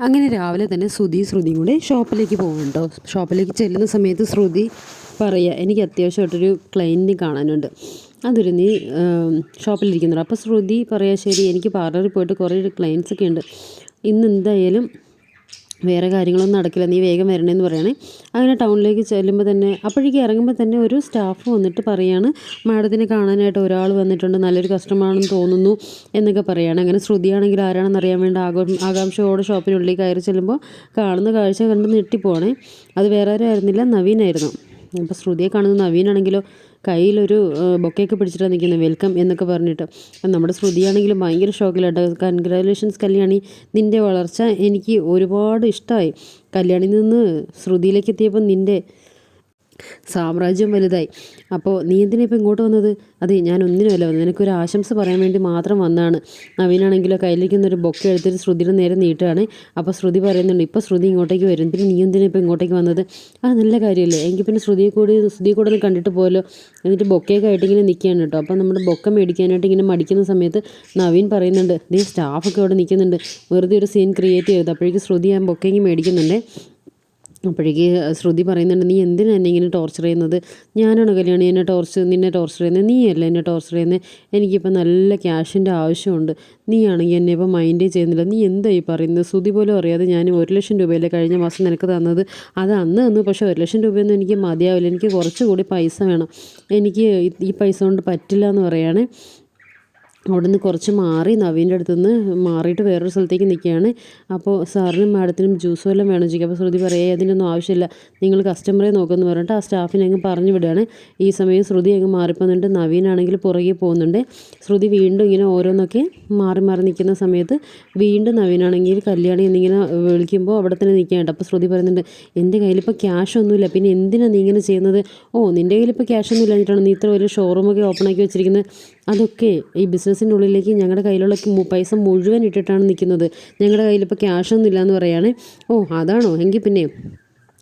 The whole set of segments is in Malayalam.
അങ്ങനെ രാവിലെ തന്നെ ശ്രുതി ശ്രുതിയും കൂടെ ഷോപ്പിലേക്ക് പോകും കേട്ടോ ഷോപ്പിലേക്ക് ചെല്ലുന്ന സമയത്ത് ശ്രുതി പറയുക എനിക്ക് അത്യാവശ്യമായിട്ടൊരു ക്ലയന്റിനെ കാണാനുണ്ട്. അതൊരു നീ ഷോപ്പിലിരിക്കുന്നുണ്ട് അപ്പോൾ ശ്രുതി പറയാ ശരി എനിക്ക് പാർലറിൽ പോയിട്ട് കുറേ ക്ലയൻസ് ഒക്കെ ഉണ്ട്. ഇന്ന് എന്തായാലും വേറെ കാര്യങ്ങളൊന്നും നടക്കില്ല നീ വേഗം വരണേന്ന് പറയണേ. അങ്ങനെ ടൗണിലേക്ക് ചെല്ലുമ്പോൾ തന്നെ അപ്പോഴേക്കും ഇറങ്ങുമ്പോൾ തന്നെ ഒരു സ്റ്റാഫ് വന്നിട്ട് പറയാണ് മാഡത്തിനെ കാണാനായിട്ട് ഒരാൾ വന്നിട്ടുണ്ട് നല്ലൊരു കസ്റ്റമറാണെന്ന് തോന്നുന്നു എന്നൊക്കെ പറയാണ്. അങ്ങനെ ശ്രുതിയാണെങ്കിൽ ആരാണെന്ന് അറിയാൻ വേണ്ടി ആഘോ ആകാംക്ഷയോടെ ഷോപ്പിനുള്ളിൽ കയറി ചെല്ലുമ്പോൾ കാണുന്ന കാഴ്ച കണ്ട് ഞെട്ടിപ്പോണേ അത് വേറെ ആരും ആയിരുന്നില്ല നവീനായിരുന്നു അപ്പോൾ ശ്രുതിയെ കാണുന്ന നവീനാണെങ്കിലോ കയ്യിലൊരു ബൊക്കെയൊക്കെ പിടിച്ചിട്ടാണ് നിൽക്കുന്നത് വെൽക്കം എന്നൊക്കെ പറഞ്ഞിട്ട്. നമ്മുടെ ശ്രുതിയാണെങ്കിലും ഭയങ്കര ഷോക്കിലാട്ടോ. കൺഗ്രാജുലേഷൻസ് കല്യാണി നിന്റെ വളർച്ച എനിക്ക് ഒരുപാട് ഇഷ്ടമായി കല്യാണിയിൽ നിന്ന് ശ്രുതിയിലേക്ക് എത്തിയപ്പോൾ നിന്റെ സാമ്രാജ്യം വലുതായി. അപ്പോൾ നീ എന്തിനാ ഇപ്പോൾ ഇങ്ങോട്ട് വന്നത്? അതെ ഞാൻ ഒന്നിനുമല്ല വന്നത്. നിനക്കൊരു ആശംസ പറയാൻ വേണ്ടി മാത്രം വന്നതാണ്. നവീനാണെങ്കിലോ കയ്യിലിരിക്കുന്നൊരു ബൊക്കെ എടുത്തിട്ട് ശ്രുതിയുടെ നേരെ നീട്ടുകയാണ്. അപ്പോൾ ശ്രുതി പറയുന്നുണ്ട് ഇപ്പോൾ ശ്രുതി ഇങ്ങോട്ടേക്ക് വരും. പിന്നെ നീ എന്തിനാ ഇപ്പോൾ ഇങ്ങോട്ടേക്ക് വന്നത്? ആ നല്ല കാര്യമല്ലേ? എങ്കിൽ പിന്നെ ശ്രുതിയെ കൂടി ശ്രുതിയെ കൂടെ ഒന്ന് കണ്ടിട്ട് പോയല്ലോ എന്നിട്ട് ബൊക്കെയൊക്കെ ആയിട്ട് ഇങ്ങനെ നിൽക്കുകയാണ് കേട്ടോ. അപ്പോൾ നമ്മുടെ ബൊക്ക മേടിക്കാനായിട്ട് ഇങ്ങനെ മടിക്കുന്ന സമയത്ത് നവീൻ പറയുന്നുണ്ട് നീ സ്റ്റാഫൊക്കെ അവിടെ നിൽക്കുന്നുണ്ട്. വെറുതെ ഒരു സീൻ ക്രിയേറ്റ് ചെയ്തത് അപ്പോഴേക്കും ശ്രുതി ഞാൻ ബൊക്കെങ്കിൽ മേടിക്കുന്നുണ്ട്. അപ്പോഴേക്ക് ശ്രുതി പറയുന്നുണ്ട് നീ എന്തിനാണ് എന്നെ ഇങ്ങനെ ടോർച്ചർ ചെയ്യുന്നത്? ഞാനാണ് കല്യാണി എന്നെ ടോർച്ചർ നിന്നെ ടോർച്ചർ ചെയ്യുന്നത്. നീയല്ല എന്നെ ടോർച്ചർ ചെയ്യുന്നത് എനിക്കിപ്പോൾ നല്ല ക്യാഷിന്റെ ആവശ്യമുണ്ട്. നീയാണെങ്കിൽ എന്നെ ഇപ്പോൾ മൈൻഡേ ചെയ്യുന്നില്ല. നീ എന്തായി പറയുന്നത്? ശ്രുതി പോലും അറിയാതെ ഞാൻ ഒരു ലക്ഷം രൂപയല്ലേ കഴിഞ്ഞ മാസം നിനക്ക് തന്നത്? അത് അന്ന് തന്നു പക്ഷേ ഒരു ലക്ഷം രൂപയൊന്നും എനിക്ക് മതിയാവില്ല. എനിക്ക് കുറച്ചുകൂടി പൈസ വേണം. എനിക്ക് ഈ പൈസ കൊണ്ട് പറ്റില്ല എന്ന് പറയുകയാണ് അവിടെ നിന്ന് കുറച്ച് മാറി നവീന്റെ അടുത്ത് നിന്ന് മാറിയിട്ട് വേറൊരു സ്ഥലത്തേക്ക് നിൽക്കുകയാണ്. അപ്പോൾ സാറിനും മാഡത്തിനും ജ്യൂസ് വല്ലതും വേണം ചോദിക്കുക അപ്പോൾ ശ്രുതി പറയുക അതിനൊന്നും ആവശ്യമില്ല. നിങ്ങൾ കസ്റ്റമറെ നോക്കുമെന്ന് പറഞ്ഞിട്ട് ആ സ്റ്റാഫിനെ അങ്ങ് പറഞ്ഞു വിടുകയാണ്. ഈ സമയം ശ്രുതി അങ്ങ് മാറിപ്പോകുന്നുണ്ട് നവീനാണെങ്കിൽ പുറകെ പോകുന്നുണ്ട്. ശ്രുതി വീണ്ടും ഇങ്ങനെ ഓരോന്നൊക്കെ മാറി മാറി നിൽക്കുന്ന സമയത്ത് വീണ്ടും നവീനാണെങ്കിൽ കല്യാണി എന്നിങ്ങനെ വിളിക്കുമ്പോൾ അവിടെ തന്നെ നിൽക്കുകയാണ് അപ്പോൾ ശ്രുതി പറയുന്നുണ്ട് എന്റെ കയ്യിലിപ്പോൾ ക്യാഷ് ഒന്നുമില്ല. പിന്നെ എന്തിനാണ് നീ ഇങ്ങനെ ചെയ്യുന്നത്? ഓ നിന്റെ കയ്യിലിപ്പോൾ ക്യാഷ് ഒന്നും ഇല്ലാഞ്ഞിട്ടാണ് നീ ഇത്ര വലിയ ഷോറൂമൊക്കെ ഓപ്പൺ ആക്കി വെച്ചിരിക്കുന്നത്? അതൊക്കെ ഈ ബിസിനസ്സിന്റെ ഉള്ളിലേക്ക് ഞങ്ങളുടെ കയ്യിലുള്ള പൈസ മുഴുവൻ ഇട്ടിട്ടാണ് നിൽക്കുന്നത് ഞങ്ങളുടെ കയ്യിലിപ്പോൾ ക്യാഷൊന്നും ഇല്ലയെന്ന് പറയുകയാണേ ഓ അതാണോ? എങ്കിൽ പിന്നെ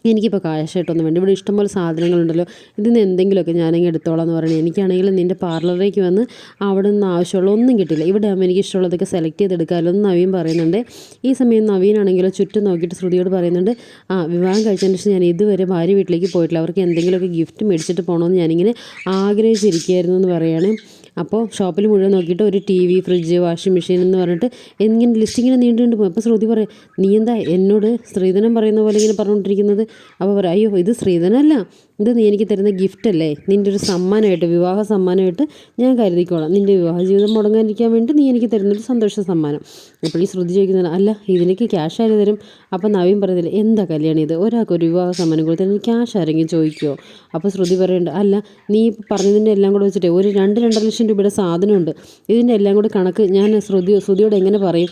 എനിക്കിപ്പോൾ കാശായിട്ടൊന്നും വേണ്ട. ഇവിടെ ഇഷ്ടംപോലെ സാധനങ്ങളുണ്ടല്ലോ. ഇതിൽ നിന്ന് എന്തെങ്കിലുമൊക്കെ ഞാനങ്ങ് എടുത്തോളാം എന്ന് പറയണേ. എനിക്കാണെങ്കിൽ നിന്റെ പാർലറിലേക്ക് വന്ന് അവിടെ നിന്ന് ആവശ്യമുള്ള ഒന്നും കിട്ടില്ല. ഇവിടെ ആകുമ്പോൾ എനിക്ക് ഇഷ്ടമുള്ളതൊക്കെ സെലക്ട് ചെയ്തെടുക്കാമല്ലോ എന്ന് നവീൻ പറയുന്നുണ്ട്. ഈ സമയം നവീനാണെങ്കിലോ ചുറ്റും നോക്കിയിട്ട് ശ്രുതിയോട് പറയുന്നുണ്ട് ആ വിവാഹം കഴിച്ചതിന് ശേഷം ഞാൻ ഇതുവരെ ഭാര്യ വീട്ടിലേക്ക് പോയിട്ടില്ല. അവർക്ക് എന്തെങ്കിലുമൊക്കെ ഗിഫ്റ്റ് മേടിച്ചിട്ട് പോകണമെന്ന് ഞാനിങ്ങനെ ആഗ്രഹിച്ചിരിക്കുകയായിരുന്നു എന്ന് പറയുകയാണ് അപ്പോൾ ഷോപ്പിൽ മുഴുവൻ നോക്കിയിട്ട് ഒരു T V fridge washing machine എന്ന് പറഞ്ഞിട്ട് ഇങ്ങനെ ലിസ്റ്റ് ഇങ്ങനെ നീണ്ടുകൊണ്ട് പോകും അപ്പോൾ ശ്രുതി പറയും നീ എന്താ എന്നോട് സ്ത്രീധനം പറയുന്ന പോലെ ഇങ്ങനെ പറഞ്ഞുകൊണ്ടിരിക്കുന്നത്? അപ്പോൾ പറയാം അയ്യോ ഇത് സ്ത്രീധനമല്ല. ഇത് നീ എനിക്ക് തരുന്ന ഗിഫ്റ്റ് അല്ലേ? നിന്റെ ഒരു സമ്മാനമായിട്ട് വിവാഹ സമ്മാനമായിട്ട് ഞാൻ കരുതിക്കോളാം. നിന്റെ വിവാഹ ജീവിതം മുടങ്ങാതിരിക്കാൻ വേണ്ടി നീ എനിക്ക് തരുന്നൊരു സന്തോഷ സമ്മാനം. അപ്പോൾ ഈ ശ്രുതി ചോദിക്കുന്നത് അല്ല ഇതിലേക്ക് ക്യാഷ് ആര് തരും? അപ്പോൾ നവീൻ പറയുന്നില്ല എന്താ കല്യാണം ഇത്? ഒരാൾക്ക് ഒരു വിവാഹ സമ്മാനം കൊടുത്താൽ ക്യാഷ് ആരെങ്കിലും ചോദിക്കുമോ അപ്പോൾ ശ്രുതി പറയുന്നുണ്ട് അല്ല നീ പറഞ്ഞതിന്റെ എല്ലാം കൂടെ വെച്ചിട്ട് ഒരു രണ്ട് രണ്ടര ലക്ഷം രൂപയുടെ സാധനമുണ്ട്. ഇതിന്റെ എല്ലാം കൂടി കണക്ക് ഞാൻ ശ്രുതി ശ്രുതിയോട് എങ്ങനെ പറയും?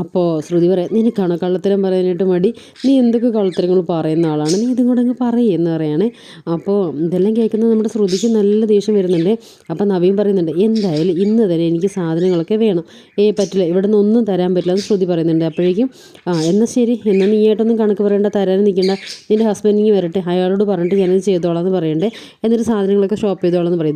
അപ്പോൾ ശ്രുതി പറയാം നിനക്കാണോ കള്ളത്തരം പറയാനായിട്ട് മടി. നീ എന്തൊക്കെ കള്ളത്തരങ്ങൾ പറയുന്ന ആളാണ്? നീ ഇതും കൂടെ അങ്ങ് പറയുമെന്ന് പറയുകയാണേ അപ്പോൾ ഇതെല്ലാം കേൾക്കുന്നത് നമ്മുടെ ശ്രുതിക്ക് നല്ല ദേഷ്യം വരുന്നുണ്ട്. അപ്പോൾ നവീൻ പറയുന്നുണ്ട് എന്തായാലും ഇന്ന് തന്നെ എനിക്ക് സാധനങ്ങളൊക്കെ വേണം. ഏ പറ്റില്ല. ഇവിടെ നിന്ന് ഒന്നും തരാൻ പറ്റില്ല എന്ന് ശ്രുതി പറയുന്നുണ്ട്. അപ്പോഴേക്കും ആ എന്നാൽ ശരി. എന്നാൽ നീ ആയിട്ടൊന്നും കണക്ക് പറയേണ്ട. തരാൻ നിൽക്കേണ്ട നിന്റെ ഹസ്ബൻഡിങ് വരട്ടെ. അയാളോട് പറഞ്ഞിട്ട് ഞാനത് ചെയ്തോളാം എന്ന് പറയണ്ടേ. എന്നിട്ട് സാധനങ്ങളൊക്കെ ഷോപ്പ് ചെയ്തോളാം എന്ന് പറയും.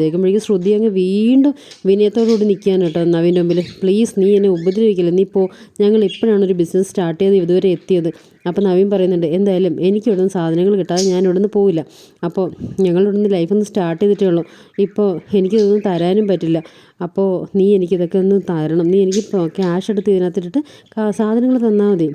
ശ്രുതി അങ്ങ് വീണ്ടും വിനയത്തോടുകൂടി നിൽക്കാൻ കേട്ടോ നവീന്റെ മുമ്പിൽ. പ്ലീസ് നീ എന്നെ ഉപദ്രവിക്കില്ല. നീ പോ. ഞങ്ങൾ ഇപ്പോഴാണ് ഒരു ബിസിനസ് സ്റ്റാർട്ട് ചെയ്ത് ഇതുവരെ എത്തിയത്. അപ്പോൾ നവീൻ പറയുന്നുണ്ട് എന്തായാലും എനിക്ക് ഇവിടുന്ന് സാധനങ്ങൾ കിട്ടാതെ ഞാൻ ഇവിടുന്ന് പോവില്ല. അപ്പോൾ ഞങ്ങൾ ഇവിടുന്ന് ലൈഫ് സ്റ്റാർട്ട് ചെയ്തിട്ടേ ഉള്ളൂ. ഇപ്പോൾ എനിക്കിതൊന്നും തരാനും പറ്റില്ല. അപ്പോൾ നീ എനിക്കിതൊക്കെ ഒന്ന് തരണം. നീ എനിക്ക് ക്യാഷ് എടുത്ത് ഇതിനകത്തിട്ടിട്ട് സാധനങ്ങൾ തന്നാൽ മതി.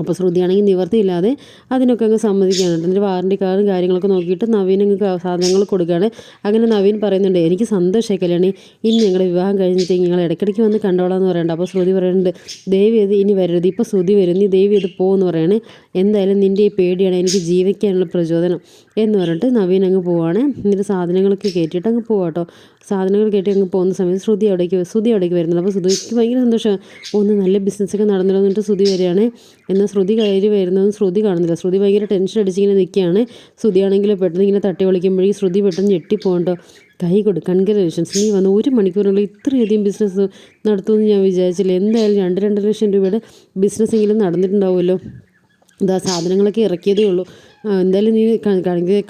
അപ്പോൾ ശ്രുതിയാണെങ്കിൽ നിവർത്തിയില്ലാതെ അതിനൊക്കെ അങ്ങ് സമ്മതിക്കുകയാണ്. എന്നിട്ട് വാറണ്ടി കാർഡും കാര്യങ്ങളൊക്കെ നോക്കിയിട്ട് നവീൻ അങ്ങ് സാധനങ്ങൾ കൊടുക്കുകയാണ്. അങ്ങനെ നവീൻ പറയുന്നുണ്ട് എനിക്ക് സന്തോഷമായി കല്യാണി. ഇനി ഞങ്ങളുടെ വിവാഹം കഴിഞ്ഞിട്ട് നിങ്ങൾ ഇടയ്ക്കിടയ്ക്ക് വന്ന് കണ്ടോളാം എന്ന് പറയുന്നുണ്ട് അപ്പോൾ ശ്രുതി പറയുന്നുണ്ട് ദേവി ഇത് ഇനി വരരുത്. ഇപ്പോൾ ശ്രുതി വരും നീ ദേവി അത് പോകുമെന്ന് പറയണേ. എന്തായാലും നിന്റെ ഈ പേടിയാണ് എനിക്ക് ജീവിക്കാനുള്ള പ്രചോദനം. എന്ന് പറഞ്ഞിട്ട് നവീൻ അങ്ങ് പോവാണ്. എന്നിട്ട് സാധനങ്ങളൊക്കെ കയറ്റിയിട്ട് അങ്ങ് പോവാം കേട്ടോ സാധനങ്ങൾ കയറ്റി അങ്ങ് പോകുന്ന സമയത്ത് ശ്രുതി അവിടേക്ക് ശ്രുതി അവിടേക്ക് വരുന്നത് അപ്പോൾ ശ്രുതിക്ക് ഭയങ്കര സന്തോഷം. ഒന്ന് നല്ല ബിസിനസ്സൊക്കെ നടന്നല്ലോ എന്നിട്ട് ശ്രുതി വരികയാണ്. എന്നാൽ ശ്രുതി കയറി വരുന്നതും ശ്രുതി കാണുന്നില്ല. ശ്രുതി ഭയങ്കര ടെൻഷൻ അടിച്ചിങ്ങനെ നിൽക്കുകയാണ്. ശ്രുതിയാണെങ്കിൽ പെട്ടെന്ന് ഇങ്ങനെ തട്ടി വിളിക്കുമ്പോഴേക്കും ശ്രുതി പെട്ടെന്ന് ഞെട്ടിപ്പോകണ്ടോ കൈ കൊടു കൺഗ്രാജുലേഷൻസ് നീ വന്ന് ഒരു മണിക്കൂറിനുള്ളിൽ ഇത്രയധികം ബിസിനസ് നടത്തുമെന്ന് ഞാൻ വിചാരിച്ചില്ല. എന്തായാലും രണ്ട് രണ്ടര ലക്ഷം രൂപയുടെ ബിസിനസ്സെങ്കിലും നടന്നിട്ടുണ്ടാവുമല്ലോ. ഇതാ സാധനങ്ങളൊക്കെ ഇറക്കിയതേ ഉള്ളൂ. എന്തായാലും നീ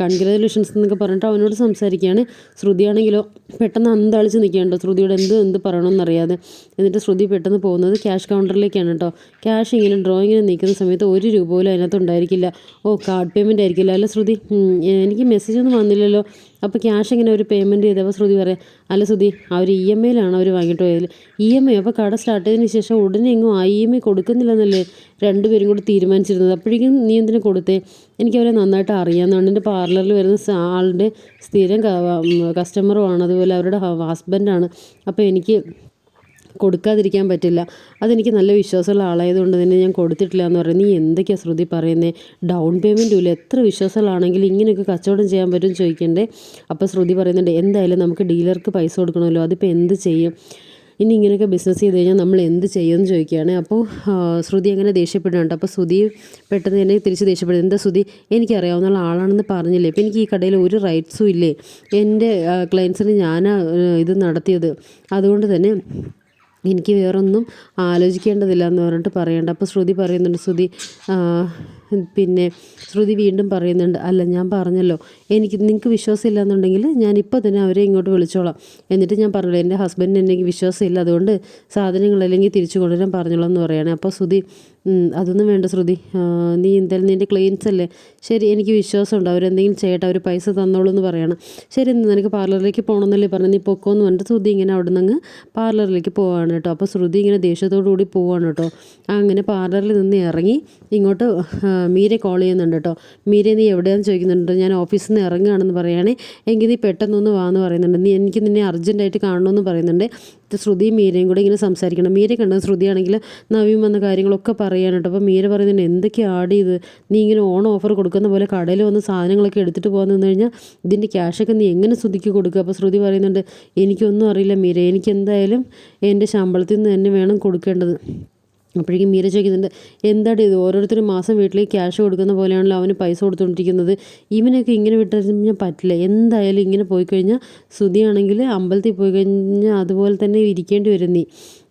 കൺഗ്രാജുലേഷൻസ് എന്നൊക്കെ പറഞ്ഞിട്ട് അവനോട് സംസാരിക്കുകയാണ്. ശ്രുതിയാണെങ്കിലോ പെട്ടെന്ന് അന്താളിച്ച് നിൽക്കുകയാണ് ശ്രുതിയോട് എന്ത് എന്ത് പറയണമെന്നറിയാതെ. എന്നിട്ട് ശ്രുതി പെട്ടെന്ന് പോകുന്നത് ക്യാഷ് കൗണ്ടറിലേക്കാണ് കേട്ടോ. ക്യാഷ് ഇങ്ങനെ ഡ്രോയിങ്ങിന് നിൽക്കുന്ന സമയത്ത് ഒരു രൂപ പോലും അതിനകത്ത് ഉണ്ടായിരിക്കില്ല. ഓ കാർഡ് പേയ്മെന്റ് ആയിരിക്കില്ല. അല്ല ശ്രുതി എനിക്ക് മെസ്സേജ് ഒന്നും വന്നില്ലല്ലോ. അപ്പോൾ ക്യാഷ് ഇങ്ങനെ ഒരു പേയ്മെന്റ് ചെയ്തപ്പോൾ ശ്രുതി പറയാം അല്ല ശ്രുതി അവർ ഇ എം ഐയിലാണ് അവർ വാങ്ങിയിട്ട് പോയത്. ഇ എം ഐ അപ്പോൾ കട സ്റ്റാർട്ട് ചെയ്തതിന് ശേഷം ഉടനെ എങ്ങും ആ ഇ എം ഐ കൊടുക്കുന്നില്ലെന്നല്ലേ രണ്ടുപേരും കൂടി തീരുമാനിച്ചിരുന്നത്. അപ്പോഴേക്കും നീ എന്തിനു കൊടുത്തേ? എനിക്ക് അവരെ നന്നായിട്ട് അറിയാമെന്നുണ്ട് എന്റെ പാർലറിൽ വരുന്ന ആളുടെ സ്ഥിരം കസ്റ്റമറുമാണ് അതുപോലെ അവരുടെ ഹസ്ബൻഡാണ് അപ്പോൾ എനിക്ക് കൊടുക്കാതിരിക്കാൻ പറ്റില്ല. അതെനിക്ക് നല്ല വിശ്വാസമുള്ള ആളായതുകൊണ്ട് തന്നെ ഞാൻ കൊടുത്തിട്ടില്ല എന്ന് പറയുന്നത്. നീ എന്തൊക്കെയാണ് ശ്രുതി പറയുന്നത് ഡൗൺ പേയ്മെന്റും ഇല്ല എത്ര വിശ്വാസമുള്ളതാണെങ്കിൽ ഇങ്ങനെയൊക്കെ കച്ചവടം ചെയ്യാൻ പറ്റും ചോദിക്കണ്ടേ? അപ്പോൾ ശ്രുതി പറയുന്നുണ്ട് എന്തായാലും നമുക്ക് ഡീലർക്ക് പൈസ കൊടുക്കണമല്ലോ. അതിപ്പോൾ എന്ത് ചെയ്യും? ഇനി ഇങ്ങനെയൊക്കെ ബിസിനസ് ചെയ്ത് കഴിഞ്ഞാൽ നമ്മൾ എന്ത് ചെയ്യുമെന്ന് ചോദിക്കുകയാണ്. അപ്പോൾ ശ്രുതി അങ്ങനെ ദേഷ്യപ്പെടുന്നുണ്ട്. അപ്പോൾ ശ്രുതി പെട്ടെന്ന് തന്നെ തിരിച്ച് ദേഷ്യപ്പെടും എന്താ ശ്രുതി? എനിക്കറിയാവുന്ന ആളാണെന്ന് പറഞ്ഞില്ലേ? അപ്പോൾ എനിക്ക് ഈ കടയിൽ ഒരു റൈറ്റ്സും ഇല്ലേ? എന്റെ ക്ലയൻസിന് ഞാനാണ് ഇത് നടത്തിയത്. അതുകൊണ്ട് തന്നെ എനിക്ക് വേറൊന്നും ആലോചിക്കേണ്ടതില്ല എന്ന് പറഞ്ഞിട്ട് പറയേണ്ട. അപ്പോൾ ശ്രുതി പറയുന്നുണ്ട് ശ്രുതി പിന്നെ ശ്രുതി വീണ്ടും പറയുന്നുണ്ട് അല്ല ഞാൻ പറഞ്ഞല്ലോ എനിക്ക് നിങ്ങൾക്ക് വിശ്വാസമില്ല എന്നുണ്ടെങ്കിൽ ഞാൻ ഇപ്പോൾ തന്നെ അവരെ ഇങ്ങോട്ട് വിളിച്ചോളാം. എന്നിട്ട് ഞാൻ പറഞ്ഞല്ലോ എന്റെ ഹസ്ബൻഡിന് എനിക്ക് വിശ്വാസമില്ല അതുകൊണ്ട് സാധനങ്ങൾ അല്ലെങ്കിൽ തിരിച്ചു കൊണ്ടുവരാൻ പറഞ്ഞോളാം എന്ന് പറയുകയാണ് അപ്പോൾ ശ്രുതി "ഉം, അതൊന്നും വേണ്ട ശ്രുതി. നീ എന്തായാലും നിന്റെ ക്ലയൻസ് അല്ലേ? ശരി എനിക്ക് വിശ്വാസമുണ്ട്. അവരെന്തെങ്കിലും ചെയ്യട്ടെ അവർ പൈസ തന്നോളൂ എന്ന് പറയണം. ശരി എന്ന് നിനക്ക് പാർലറിലേക്ക് പോകണമെന്നല്ലേ പറഞ്ഞു? നീ പൊക്കോന്ന് പറഞ്ഞിട്ട് ശ്രുതി ഇങ്ങനെ അവിടെ നിന്ന് പാർലറിലേക്ക് പോവാണ് കേട്ടോ. അപ്പോൾ ശ്രുതി ഇങ്ങനെ ദേഷ്യത്തോടു കൂടി പോവാണ് കേട്ടോ. അങ്ങനെ പാർലറിൽ നിന്ന് ഇറങ്ങി ഇങ്ങോട്ട് മീരെ കോൾ ചെയ്യുന്നുണ്ട് കേട്ടോ മീരെ നീ എവിടെയാണെന്ന് ചോദിക്കുന്നുണ്ട്. ഞാൻ ഓഫീസിൽ നിന്ന് ഇറങ്ങുകയാണെന്ന് പറയുകയാണെ. എങ്കിൽ നീ പെട്ടെന്നൊന്ന് വാന്ന് പറയുന്നുണ്ട്. നീ എനിക്ക് നിന്നെ അർജന്റായിട്ട് കാണണമെന്ന് പറയുന്നുണ്ട്. ശ്രുതി മീരയും കൂടെ ഇങ്ങനെ സംസാരിക്കണം. മീര കണ്ടത് ശ്രുതിയാണെങ്കിൽ നവീൻ വന്ന കാര്യങ്ങളൊക്കെ പറയാനുണ്ട് അപ്പോൾ മീര പറയുന്നുണ്ട് എന്തൊക്കെയാണ് ആഡ് ചെയ്ത് നീ ഇങ്ങനെ ഓൺ ഓഫർ കൊടുക്കുന്ന പോലെ കടയിൽ വന്ന് സാധനങ്ങളൊക്കെ എടുത്തിട്ട് പോകാൻ നിന്ന് കഴിഞ്ഞാൽ ഇതിന്റെ ക്യാഷൊക്കെ നീ എങ്ങനെ ശ്രുതിക്ക് കൊടുക്കുക? അപ്പോൾ ശ്രുതി പറയുന്നുണ്ട് എനിക്കൊന്നും അറിയില്ല മീര. എനിക്ക് എന്തായാലും എന്റെ ശമ്പളത്തിൽ നിന്ന് തന്നെ വേണം കൊടുക്കേണ്ടത്. അപ്പോഴേക്കും മീര ചോദിക്കുന്നുണ്ട് എന്താടി ഇത് ഓരോരുത്തരും മാസം വീട്ടിലേക്ക് ക്യാഷ് കൊടുക്കുന്ന പോലെയാണല്ലോ അവന് പൈസ കൊടുത്തുകൊണ്ടിരിക്കുന്നത് ഇവനൊക്കെ ഇങ്ങനെ വിട്ടുകഴിഞ്ഞാൽ പറ്റില്ല. എന്തായാലും ഇങ്ങനെ പോയി കഴിഞ്ഞാൽ ശ്രുതിയാണെങ്കിൽ അമ്പലത്തിൽ പോയി കഴിഞ്ഞാൽ അതുപോലെ തന്നെ ഇരിക്കേണ്ടി വരും നീ.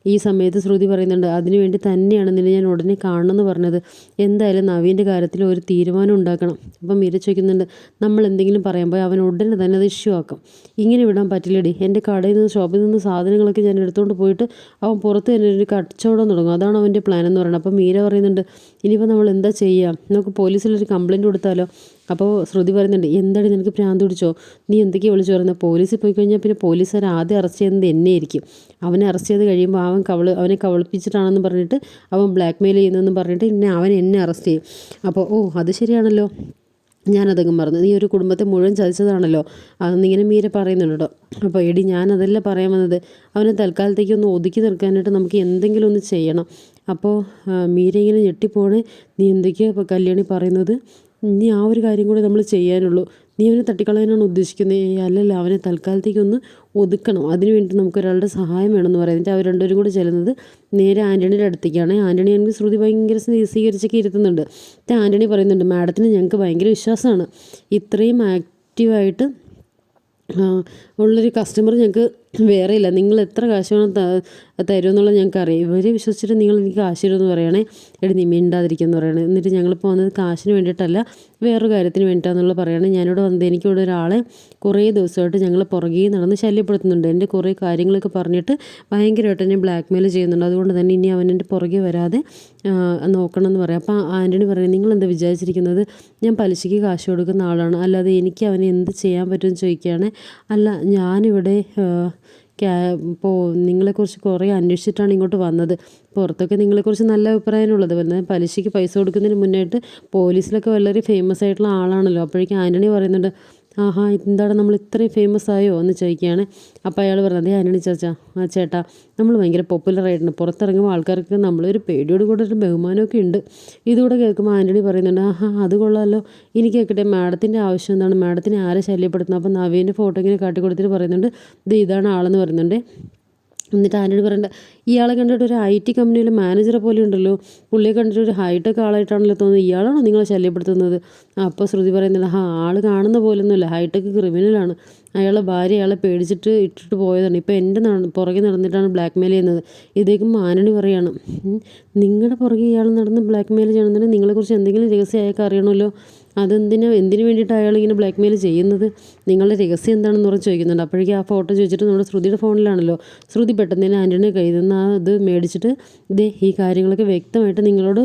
ഈ സമയത്ത് ശ്രുതി പറയുന്നുണ്ട് അതിനുവേണ്ടി തന്നെയാണ് നിന്നെ ഞാൻ ഉടനെ കാണണമെന്ന് പറഞ്ഞത്. എന്തായാലും നവീന്റെ കാര്യത്തിൽ ഒരു തീരുമാനം ഉണ്ടാക്കണം. അപ്പം മീര ചോദിക്കുന്നുണ്ട് നമ്മൾ എന്തെങ്കിലും പറയുമ്പോൾ അവൻ ഉടനെ തന്നെ അത് ഇഷ്യൂ ആക്കും. ഇങ്ങനെ വിടാൻ പറ്റില്ലടി. എന്റെ കടയിൽ നിന്ന് ഷോപ്പിൽ നിന്ന് സാധനങ്ങളൊക്കെ ഞാൻ എടുത്തുകൊണ്ട് പോയിട്ട് അവൻ പുറത്ത് തന്നെ ഒരു കച്ചവടം തുടങ്ങും. അതാണ് അവന്റെ പ്ലാൻ എന്ന് പറയുന്നത്. അപ്പം മീര പറയുന്നുണ്ട് ഇനിയിപ്പോൾ നമ്മൾ എന്താ ചെയ്യുക നമുക്ക് പോലീസിലൊരു കംപ്ലയിന്റ് കൊടുത്താലോ? അപ്പോൾ ശ്രുതി പറയുന്നുണ്ട് എന്താടി നിനക്ക് ഭ്രാന്ത് പിടിച്ചോ? നീ എന്തൊക്കെയാണ് വിളിച്ചു പറയുന്നത് പോലീസിൽ പോയി കഴിഞ്ഞാൽ പിന്നെ പോലീസുകാർ ആദ്യം അറസ്റ്റ് ചെയ്യുന്നത് എന്നെ ആയിരിക്കും അവനെ അറസ്റ്റ് ചെയ്ത് കഴിയുമ്പോൾ അവൻ കവൾ അവനെ കവളിപ്പിച്ചിട്ടാണെന്ന് പറഞ്ഞിട്ട് അവൻ ബ്ലാക്ക് മെയിൽ ചെയ്യുന്നതെന്ന് പറഞ്ഞിട്ട് പിന്നെ അവൻ എന്നെ അറസ്റ്റ് ചെയ്യും. അപ്പോൾ ഓ അത് ശരിയാണല്ലോ. ഞാനതങ്ങ് മറന്നു. നീ ഒരു കുടുംബത്തെ മുഴുവൻ ചതിച്ചതാണല്ലോ. അതെന്നിങ്ങനെ മീര പറയുന്നുണ്ട് അപ്പോൾ എടി ഞാനതല്ല പറയാൻ വന്നത്. അവനെ തൽക്കാലത്തേക്ക് ഒന്ന് ഒതുക്കി നിർക്കാനായിട്ട് നമുക്ക് എന്തെങ്കിലും ഒന്ന് ചെയ്യണം. അപ്പോൾ മീര ഇങ്ങനെ ഞെട്ടിപ്പോണേ. നീ എന്തൊക്കെയാണ് ഇപ്പോൾ കല്യാണി പറയുന്നത്? ഇനി ആ ഒരു കാര്യം കൂടി നമ്മൾ ചെയ്യാനുള്ളൂ. നീ അവനെ തട്ടിക്കളയാനാണ് ഉദ്ദേശിക്കുന്നത് അല്ലല്ല അവനെ തൽക്കാലത്തേക്ക് ഒന്ന് ഒതുക്കണം. അതിന് വേണ്ടി നമുക്ക് ഒരാളുടെ സഹായം വേണമെന്ന് പറയാം. എന്നിട്ട് അവർ രണ്ടുപേരും കൂടെ ചെല്ലുന്നത് നേരെ ആന്റണിയുടെ അടുത്തേക്കാണ്. ആന്റണി ആണെങ്കിൽ ശ്രുതി ഭയങ്കര സ്വീ- സ്വീകരിച്ചൊക്കെ ഇരുത്തുന്നുണ്ട്. എന്നിട്ട് ആന്റണി പറയുന്നുണ്ട് മാഡത്തിന് ഞങ്ങൾക്ക് ഭയങ്കര വിശ്വാസമാണ്. ഇത്രയും ആക്റ്റീവായിട്ട് ഉള്ളൊരു കസ്റ്റമർ ഞങ്ങൾക്ക് വേറെ ഇല്ല നിങ്ങൾ എത്ര കാശ് വേണം തരുമെന്നുള്ളത് ഞങ്ങൾക്ക് അറിയാം ഇവരെ വിശ്വസിച്ചിട്ട് നിങ്ങൾ എനിക്ക് കാശ് തരുമെന്ന് പറയണേ. എടി നീ മിണ്ടാതിരിക്കുമെന്ന് പറയണേ. എന്നിട്ട് ഞങ്ങളിപ്പോൾ വന്നത് കാശിന് വേണ്ടിയിട്ടല്ല വേറൊരു കാര്യത്തിന് വേണ്ടിയിട്ടാണെന്നുള്ള പറയണേ. ഞാനിവിടെ വന്നത് എനിക്കിവിടെ ഒരാളെ കുറേ ദിവസമായിട്ട് ഞങ്ങൾ പുറകെ നടന്ന് ശല്യപ്പെടുത്തുന്നുണ്ട്. എന്റെ കുറേ കാര്യങ്ങളൊക്കെ പറഞ്ഞിട്ട് ഭയങ്കരമായിട്ട് എന്നെ ബ്ലാക്ക് മെയിൽ ചെയ്യുന്നുണ്ട്. അതുകൊണ്ട് തന്നെ ഇനി അവൻ എന്റെ പുറകെ വരാതെ നോക്കണം എന്ന് പറയാം. അപ്പോൾ ആന്റണി പറയുന്നത് നിങ്ങൾ എന്താ വിചാരിച്ചിരിക്കുന്നത്? ഞാൻ പലിശയ്ക്ക് കാശ് കൊടുക്കുന്ന ആളാണ്. അല്ലാതെ എനിക്ക് അവനെ എന്ത് ചെയ്യാൻ പറ്റുമെന്ന് ചോദിക്കുകയാണ്. അല്ല ഞാനിവിടെ ഇപ്പോൾ നിങ്ങളെക്കുറിച്ച് കുറേ അന്വേഷിച്ചിട്ടാണ് ഇങ്ങോട്ട് വന്നത്. പുറത്തൊക്കെ നിങ്ങളെക്കുറിച്ച് നല്ല അഭിപ്രായമാണുള്ളത്. വന്നത് പലിശയ്ക്ക് പൈസ കൊടുക്കുന്നതിന് മുന്നായിട്ട് പോലീസിലൊക്കെ വളരെ ഫേമസ് ആയിട്ടുള്ള ആളാണല്ലോ. അപ്പോഴേക്കും ആന്റണി പറയുന്നുണ്ട് ആഹാ എന്താണ് നമ്മൾ ഇത്രയും ഫേമസ് ആയോ എന്ന് ചോദിക്കുകയാണ്. അപ്പോൾ അയാൾ പറഞ്ഞത് ആന്റണി ചാച്ച ആ ചേട്ടാ നമ്മൾ ഭയങ്കര പോപ്പുലർ ആയിട്ടുണ്ട്. പുറത്തിറങ്ങുമ്പോൾ ആൾക്കാർക്ക് നമ്മളൊരു പേടിയോട് കൂടെ ഒരു ബഹുമാനമൊക്കെ ഉണ്ട്. ഇതുകൂടെ കേൾക്കുമ്പോൾ ആന്റണി പറയുന്നുണ്ട് ആഹാ അത് കൊള്ളാമല്ലോ ഇനി കേൾക്കട്ടെ മാഡത്തിന്റെ ആവശ്യം എന്താണ്? മാഡത്തിനെ ആരെ ശല്യപ്പെടുത്തുന്നത്? അപ്പോൾ നവീന്റെ ഫോട്ടോ ഇങ്ങനെ കാട്ടിക്കൊടുത്തിട്ട് പറയുന്നുണ്ട് ഇത് ഇതാണ് ആളെന്ന് പറയുന്നുണ്ട്. എന്നിട്ട് ആന്റണി പറയണ്ട ഇയാളെ കണ്ടിട്ട് ഒരു ഐ ടി കമ്പനിയിലെ മാനേജറെ പോലെ ഉണ്ടല്ലോ. പുള്ളിയെ കണ്ടിട്ട് ഒരു ഹൈടെക് ആളായിട്ടാണല്ലോ തോന്നുന്നത്. ഇയാളാണോ നിങ്ങളെ ശല്യപ്പെടുത്തുന്നത്? അപ്പോൾ ശ്രുതി പറയുന്നില്ല ആ ആൾ കാണുന്ന പോലൊന്നുമല്ല. ഹൈടെക് ക്രിമിനലാണ് അയാളെ ഭാര്യ അയാളെ പേടിച്ചിട്ട് ഇട്ടിട്ട് പോയതാണ്. ഇപ്പോൾ എന്റെ പുറകെ നടന്നിട്ടാണ് ബ്ലാക്ക് മെയിൽ ചെയ്യുന്നത്. ഇതേക്കും മാനണി പറയാണ്. നിങ്ങളുടെ പുറകെ ഇയാൾ നടന്ന് ബ്ലാക്ക് മെയിൽ ചെയ്യണമെന്നുണ്ടെങ്കിൽ നിങ്ങളെക്കുറിച്ച് എന്തെങ്കിലും രഹസ്യം അയാൾക്ക് അറിയണമല്ലോ. അതെന്തിനാ എന്തിനു വേണ്ടിയിട്ട് അയാൾ ഇങ്ങനെ ബ്ലാക്ക് മെയിൽ ചെയ്യുന്നത്? നിങ്ങളുടെ രഹസ്യം എന്താണെന്ന് പറഞ്ഞ് ചോദിക്കുന്നുണ്ട്. അപ്പോഴേക്കും ആ ഫോട്ടോ ചോദിച്ചിട്ട് നമ്മുടെ ശ്രുതിയുടെ ഫോണിലാണല്ലോ. ശ്രുതി പെട്ടെന്ന് തന്നെ ആന്റണിയുടെ കയ്യിൽ നിന്ന് അത് മേടിച്ചിട്ട് ഇതേ ഈ കാര്യങ്ങളൊക്കെ വ്യക്തമായിട്ട് നിങ്ങളോട്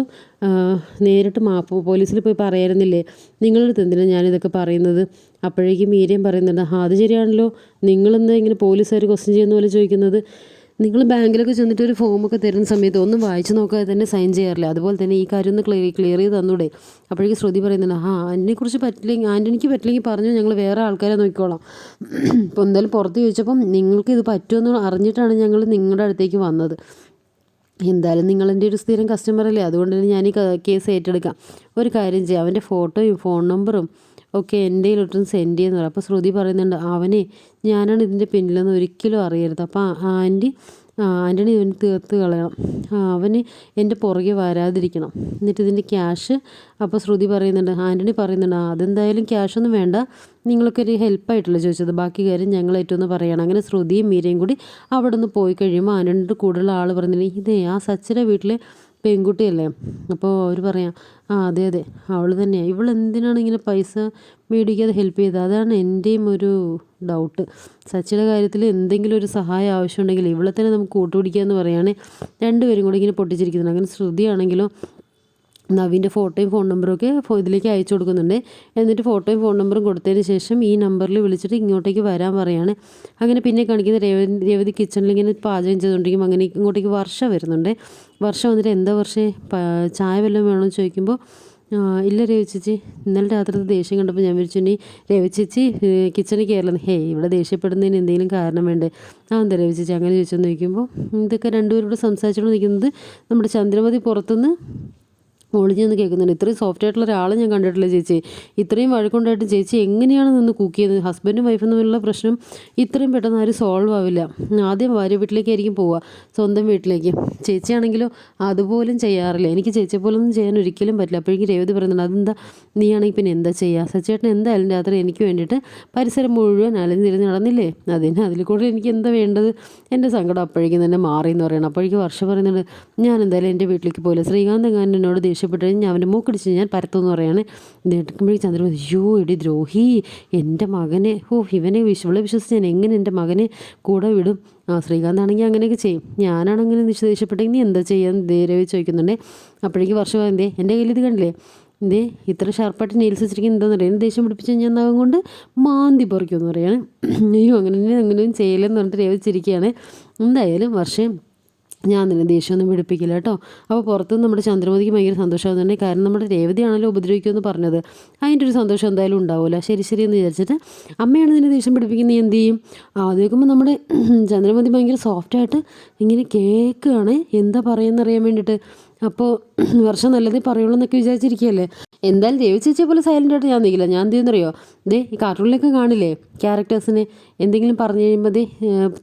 നേരിട്ട് മാപ്പ് പോലീസിൽ പോയി പറയായിരുന്നില്ലേ? നിങ്ങളുടെ അടുത്ത് എന്തിനാണ് ഞാനിതൊക്കെ പറയുന്നത്? അപ്പോഴേക്കും മീരയും പറയുന്നുണ്ട് അത് ശരിയാണല്ലോ. നിങ്ങളെന്താ ഇങ്ങനെ പോലീസുകാർ ക്വസ്റ്റ്യൻ ചെയ്യുന്ന പോലെ ചോദിക്കുന്നത്? നിങ്ങൾ ബാങ്കിലൊക്കെ ചെന്നിട്ട് ഒരു ഫോമൊക്കെ തരുന്ന സമയത്ത് ഒന്നും വായിച്ചു നോക്കാതെ തന്നെ സൈൻ ചെയ്യാറില്ല. അതുപോലെ തന്നെ ഈ കാര്യം ഒന്ന് ക്ലിയർ ക്ലിയർ ചെയ്ത് തന്നൂടെ. അപ്പോഴേക്കും ശ്രുതി പറയുന്നുണ്ട് ആ അതിനെക്കുറിച്ച് പറ്റില്ലെങ്കിൽ ആന്റണിക്ക് പറ്റില്ലെങ്കിൽ പറഞ്ഞു? ഞങ്ങൾ വേറെ ആൾക്കാരെ നോക്കിക്കോളാം. ഇപ്പോൾ എന്തായാലും പുറത്ത് ചോദിച്ചപ്പം നിങ്ങൾക്ക് ഇത് പറ്റുമെന്ന് അറിഞ്ഞിട്ടാണ് ഞങ്ങൾ നിങ്ങളുടെ അടുത്തേക്ക് വന്നത്. എന്തായാലും നിങ്ങൾ എന്റെ ഒരു സ്ഥിരം കസ്റ്റമർ അല്ലേ? അതുകൊണ്ട് തന്നെ ഞാൻ ഈ കേസ് ഏറ്റെടുക്കാം. ഒരു കാര്യം ചെയ്യാം. അവന്റെ ഫോട്ടോയും ഫോൺ നമ്പറും ഒക്കെ എന്റെ കയ്യിലോട്ടും സെൻഡ് ചെയ്യുന്നു അപ്പോൾ ശ്രുതി പറയുന്നുണ്ട് അവനെ ഞാനാണ് ഇതിന്റെ പിന്നിലെന്ന് ഒരിക്കലും അറിയരുത്. അപ്പോൾ ആന്റി ആന്റണി ഇവന് തീർത്ത് കളയണം. അവന് എന്റെ പുറകെ വരാതിരിക്കണം. എന്നിട്ട് ഇതിന്റെ ക്യാഷ് അപ്പോൾ ശ്രുതി പറയുന്നുണ്ട് ആന്റണി പറയുന്നുണ്ട് അതെന്തായാലും ക്യാഷൊന്നും വേണ്ട. നിങ്ങൾക്കൊരു ഹെൽപ്പായിട്ടല്ലോ ചോദിച്ചത്. ബാക്കി കാര്യം ഞങ്ങളേറ്റൊന്ന് പറയണം. അങ്ങനെ ശ്രുതിയും മീരയും കൂടി അവിടെ നിന്ന് പോയി കഴിയുമ്പോൾ ആന്റണിയുടെ കൂടെയുള്ള ആൾ പറഞ്ഞില്ലേ ഇതേ ആ സച്ചിന്റെ വീട്ടിൽ പെൺകുട്ടിയല്ലേ? അപ്പോൾ അവർ പറയാം ആ അതെ അതെ അവൾ തന്നെയാണ് ഇവൾ എന്തിനാണ് ഇങ്ങനെ പൈസ മേടിക്കാതെ ഹെൽപ്പ് ചെയ്തത്? അതാണ് എന്റെയും ഒരു ഡൗട്ട്. സച്ചിയുടെ കാര്യത്തിൽ എന്തെങ്കിലും ഒരു സഹായം ആവശ്യമുണ്ടെങ്കിൽ ഇവളെ തന്നെ നമുക്ക് കൂട്ടുപിടിക്കുക എന്ന് പറയുകയാണെങ്കിൽ രണ്ടുപേരും കൂടി ഇങ്ങനെ പൊട്ടിച്ചിരിക്കുന്നുണ്ട് അങ്ങനെ ശ്രുതിയാണെങ്കിലോ നവീന്റെ ഫോട്ടോയും ഫോൺ നമ്പറും ഒക്കെ ഇതിലേക്ക് അയച്ചു കൊടുക്കുന്നുണ്ട്. എന്നിട്ട് ഫോട്ടോയും ഫോൺ നമ്പറും കൊടുത്തതിന് ശേഷം ഈ നമ്പറിൽ വിളിച്ചിട്ട് ഇങ്ങോട്ടേക്ക് വരാൻ പറയാണ്. അങ്ങനെ പിന്നെ കാണിക്കുന്ന രേവതി രേവതി കിച്ചണിൽ ഇങ്ങനെ പാചകം ചെയ്തുകൊണ്ടിരിക്കും. അങ്ങനെ ഇങ്ങോട്ടേക്ക് വർഷ വരുന്നുണ്ട്. വർഷം വന്നിട്ട് എന്താ വർഷേ? ചായ വല്ലതും വേണമെന്ന് ചോദിക്കുമ്പോൾ ഇല്ല രവിച്ചേച്ചി ഇന്നലെ രാത്രിത്തെ ദേഷ്യം കണ്ടപ്പോൾ ഞാൻ വിളിച്ചു ഇനി രവിച്ചേച്ചി ചേച്ചി കിച്ചണിൽ കയറലെന്ന് ഹേ ഇവിടെ ദേഷ്യപ്പെടുന്നതിന് എന്തെങ്കിലും കാരണം വേണ്ടേ? ആ എന്താ രവിച്ചേച്ചി അങ്ങനെ ചോദിച്ചെന്ന് ചോദിക്കുമ്പോൾ ഇതൊക്കെ രണ്ടുപേരോട് സംസാരിച്ചുകൊണ്ട് നിൽക്കുന്നത് നമ്മുടെ ചന്ദ്രമതി പുറത്തുനിന്ന് ഒളിഞ്ഞ് നിന്ന് കേൾക്കുന്നുണ്ട്. ഇത്രയും സോഫ്റ്റ് ആയിട്ടുള്ള ഒരാളെ ഞാൻ കണ്ടിട്ടില്ല ചേച്ചി. ഇത്രയും വഴക്കുണ്ടായിട്ട് ചേച്ചി എങ്ങനെയാണ് നിന്ന് കുക്ക് ചെയ്യുന്നത് ഹസ്ബൻഡും വൈഫും തമ്മിലുള്ള പ്രശ്നം ഇത്രയും പെട്ടെന്ന് ആരും സോൾവ് ആവില്ല. ആദ്യം ഭാര്യ വീട്ടിലേക്കായിരിക്കും പോവുക. സ്വന്തം വീട്ടിലേക്ക്. ചേച്ചിയാണെങ്കിലോ അതുപോലും ചെയ്യാറില്ല. എനിക്ക് ചേച്ചിയെ പോലൊന്നും ചെയ്യാൻ ഒരിക്കലും പറ്റില്ല. അപ്പോഴേക്കും രേവതി പറയുന്നുണ്ട് അതെന്താ? നീ ആണെങ്കിൽ പിന്നെ എന്താ ചെയ്യുക സച്ചേട്ടൻ എന്തായാലും രാത്രി എനിക്ക് വേണ്ടിയിട്ട് പരിസരം മുഴുവൻ അലഞ്ഞിരുന്ന് നടന്നില്ലേ? അതിന് അതിൽ കൂടുതൽ എനിക്ക് എന്താ വേണ്ടത്? എന്റെ സങ്കടം അപ്പോഴേക്കും തന്നെ മാറി എന്ന് പറയണം. അപ്പോഴേക്കും വർഷം പറയുന്നുണ്ട് ഞാൻ എന്തായാലും എന്റെ വീട്ടിലേക്ക് പോയില്ല. ശ്രീകാന്ത് എങ്ങാനും എന്നോട് ദേഷ്യപ്പെട്ട് ഞാൻ അവന്റെ മൂക്കടിച്ച് ഞാൻ പരത്തുമെന്ന് പറയാണ്. എടുക്കുമ്പോഴേക്കും ചന്ദ്രൻ അയ്യോ എടി ദ്രോഹി എന്റെ മകനെ ഓ ഇവനെ വിശ്വളെ വിശ്വസിച്ച് ഞാൻ എങ്ങനെ എന്റെ മകനെ കൂടെ വിടും? ആ ശ്രീകാന്ത് ആണെങ്കിൽ അങ്ങനെയൊക്കെ ചെയ്യും. ഞാനാണ് അങ്ങനെ ദേഷ്യപ്പെട്ടെങ്കിൽ നീ എന്താ ചെയ്യാൻ ദേരവി ചോദിക്കുന്നുണ്ട്. അപ്പോഴേക്കും വർഷം എന്തേ എന്റെ കയ്യിൽ ഇത് കണ്ടില്ലേ? എന്തേ ഇത്ര ഷാർപ്പായിട്ട് നെയിൽസ് വെച്ചിരിക്കുന്നത് എന്താണെന്ന് അറിയാം. ദേഷ്യം പിടിപ്പിച്ച് ഞാൻ നഖം കൊണ്ട് മാന്തി പറിക്കുമെന്ന് പറയാണ്. അയ്യോ അങ്ങനെ അങ്ങനെയും ചെയ്യലെന്ന് പറഞ്ഞിട്ട് രേവിച്ചിരിക്കുകയാണ് എന്തായാലും വർഷം ഞാൻ നിന്നെ ദേഷ്യമൊന്നും പിടിപ്പിക്കില്ല കേട്ടോ. അപ്പോൾ പുറത്തുനിന്ന് നമ്മുടെ ചന്ദ്രമതിക്ക് ഭയങ്കര സന്തോഷമാകുന്നുണ്ട്. കാരണം നമ്മുടെ രേവതിയാണല്ലോ ഉപദ്രവിക്കുമെന്ന് പറഞ്ഞത്. അതിന്റെ ഒരു സന്തോഷം എന്തായാലും ഉണ്ടാവില്ല ശരി ശരി എന്ന് വിചാരിച്ചിട്ട് അമ്മയാണ് നിന്നെ ദേഷ്യം പിടിപ്പിക്കുന്നത്. എന്ത് ചെയ്യും? അത് നമ്മുടെ ചന്ദ്രമതി ഭയങ്കര സോഫ്റ്റായിട്ട് ഇങ്ങനെ കേൾക്കുകയാണ്. എന്താ പറയുന്നറിയാൻ വേണ്ടിയിട്ട്. അപ്പോൾ വർഷം നല്ലതേ പറയുള്ളൂ എന്നൊക്കെ വിചാരിച്ചിരിക്കുകയല്ലേ? എന്തായാലും ദേവി ചേച്ചിയെ പോലെ സൈലന്റ് ആയിട്ട് ഞാൻ നിൽക്കില്ല ഞാൻ എന്തെന്നറിയോ ദേ ഈ കാർട്ടൂണിലൊക്കെ കാണില്ലേ? ക്യാരക്ടേഴ്സിന് എന്തെങ്കിലും പറഞ്ഞു കഴിയുമ്പോൾ ദേ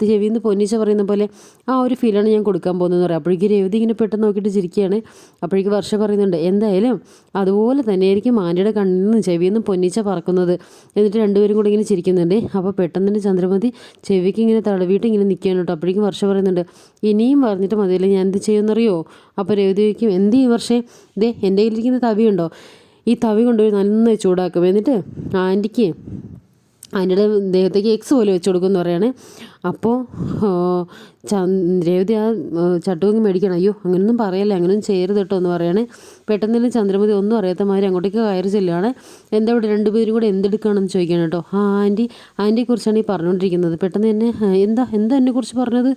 ചെവിയിൽ നിന്ന് പൊന്നിച്ച പറയുന്ന പോലെ ആ ഒരു ഫീലാണ് ഞാൻ കൊടുക്കാൻ പോകുന്നതെന്ന് പറയാം. അപ്പോഴേക്കും രേവതി ഇങ്ങനെ പെട്ടെന്ന് നോക്കിയിട്ട് ചിരിക്കുകയാണ്. അപ്പോഴേക്കും വർഷ പറയുന്നുണ്ട് എന്തായാലും അതുപോലെ തന്നെ ആയിരിക്കും ആന്റിയുടെ കണ്ണിൽ നിന്ന് ചെവിയിൽ നിന്ന് പൊന്നിച്ച പറക്കുന്നത്. എന്നിട്ട് രണ്ടുപേരും കൂടി ഇങ്ങനെ ചിരിക്കുന്നുണ്ട്. അപ്പോൾ പെട്ടെന്ന് തന്നെ ചന്ദ്രമതി ചെവിക്ക് ഇങ്ങനെ തടവിയിട്ട് ഇങ്ങനെ നിൽക്കുകയാണ് കേട്ടോ. അപ്പോഴേക്കും വർഷം പറയുന്നുണ്ട് ഇനിയും പറഞ്ഞിട്ട് മതിയല്ലേ ഞാൻ എന്ത് ചെയ്യുമെന്നറിയോ? അപ്പോൾ രേവതി എന്ത് ഈ വർഷേ? ദേ എന്റെ കയ്യിലിരിക്കുന്ന തവിയുണ്ടോ? ഈ തവി കൊണ്ടുപോയി നന്നായി ചൂടാക്കും. എന്നിട്ട് ആന്റിക്ക് ആന്റിയുടെ ദേഹത്തേക്ക് എക്സ് പോലെ വെച്ച് കൊടുക്കുമെന്ന് പറയുകയാണ് അപ്പോൾ രേവതി ആ ചട്ടുവങ്ങി മേടിക്കണം. അയ്യോ അങ്ങനെയൊന്നും പറയല്ലേ അങ്ങനെയൊന്നും ചെയ്യരുത് കേട്ടോ എന്ന് പറയണേ. പെട്ടെന്ന് തന്നെ ചന്ദ്രമതി ഒന്നും അറിയാത്ത മാതിരി അങ്ങോട്ടേക്ക് കയറി ചെല്ലുകയാണ് എന്താ ഇവിടെ രണ്ടുപേരും കൂടെ എന്തെടുക്കുകയാണെന്ന് ചോദിക്കണം കേട്ടോ. ആ ആന്റി ആന്റിയെക്കുറിച്ചാണ് ഈ പറഞ്ഞുകൊണ്ടിരിക്കുന്നത്. പെട്ടെന്ന് തന്നെ എന്താ എന്താ എന്നെക്കുറിച്ച് പറഞ്ഞത്?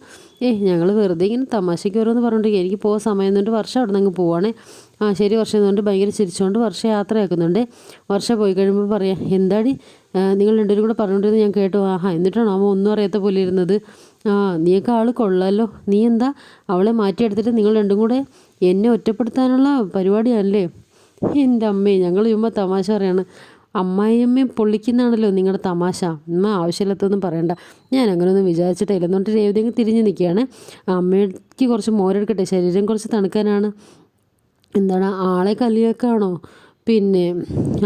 ഏഹ് ഞങ്ങൾ വെറുതെ ഇങ്ങനെ തമാശയ്ക്ക് ഓരോന്ന് പറഞ്ഞുകൊണ്ടിരിക്കുക എനിക്ക് പോകാൻ സമയം എന്നിട്ട് വർഷം അവിടെ നിന്ന് പോവാണേ. ആ ശരി വർഷം എന്നുകൊണ്ട് ഭയങ്കര ചിരിച്ചുകൊണ്ട് വർഷം യാത്രയാക്കുന്നുണ്ട്. വർഷം പോയി കഴിയുമ്പോൾ പറയാം എന്താടി? നിങ്ങൾ രണ്ടുപേരും കൂടെ പറഞ്ഞുകൊണ്ടിരുന്നത് ഞാൻ കേട്ടു. ആഹാ എന്നിട്ടാണോ അമ്മ ഒന്നും അറിയാത്ത പോലെ ഇരുന്നത്? ആ നീയൊക്കെ ആൾ കൊള്ളാമല്ലോ നീ എന്താ? അവളെ മാറ്റിയെടുത്തിട്ട് നിങ്ങൾ രണ്ടും കൂടെ എന്നെ ഒറ്റപ്പെടുത്താനുള്ള പരിപാടിയാണല്ലേ? എന്റെ അമ്മേ ഞങ്ങൾ ചുമ്മാ തമാശ പറയാണ്. അമ്മായിയമ്മയും പൊള്ളിക്കുന്നതാണല്ലോ നിങ്ങളുടെ തമാശ. അമ്മ ആവശ്യമില്ലാത്തൊന്നും പറയണ്ട. ഞാൻ അങ്ങനെയൊന്നും വിചാരിച്ചിട്ടില്ല എന്നിട്ട് രേവതി അങ്ങ് തിരിഞ്ഞ് നിൽക്കുകയാണ്. അമ്മയ്ക്ക് കുറച്ച് മോരെടുക്കട്ടെ. ശരീരം കുറച്ച് തണുക്കാനാണ്. എന്താണ് ആളെ കല്ലിയൊക്കെയാണോ? പിന്നെ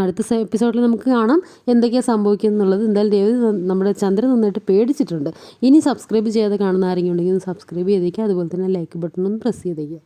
അടുത്ത എപ്പിസോഡിൽ നമുക്ക് കാണാം എന്തൊക്കെയാണ് സംഭവിക്കുക എന്നുള്ളത് എന്തായാലും ദേവി നമ്മുടെ ചന്ദ്രൻ നന്നായിട്ട് പേടിച്ചിട്ടുണ്ട്. ഇനി സബ്സ്ക്രൈബ് ചെയ്യാതെ കാണുന്ന ആരെങ്കിലും ഉണ്ടെങ്കിൽ സബ്സ്ക്രൈബ് ചെയ്തേക്കുക അതുപോലെ തന്നെ ലൈക്ക് ഒന്ന് പ്രസ് ചെയ്തേക്കുക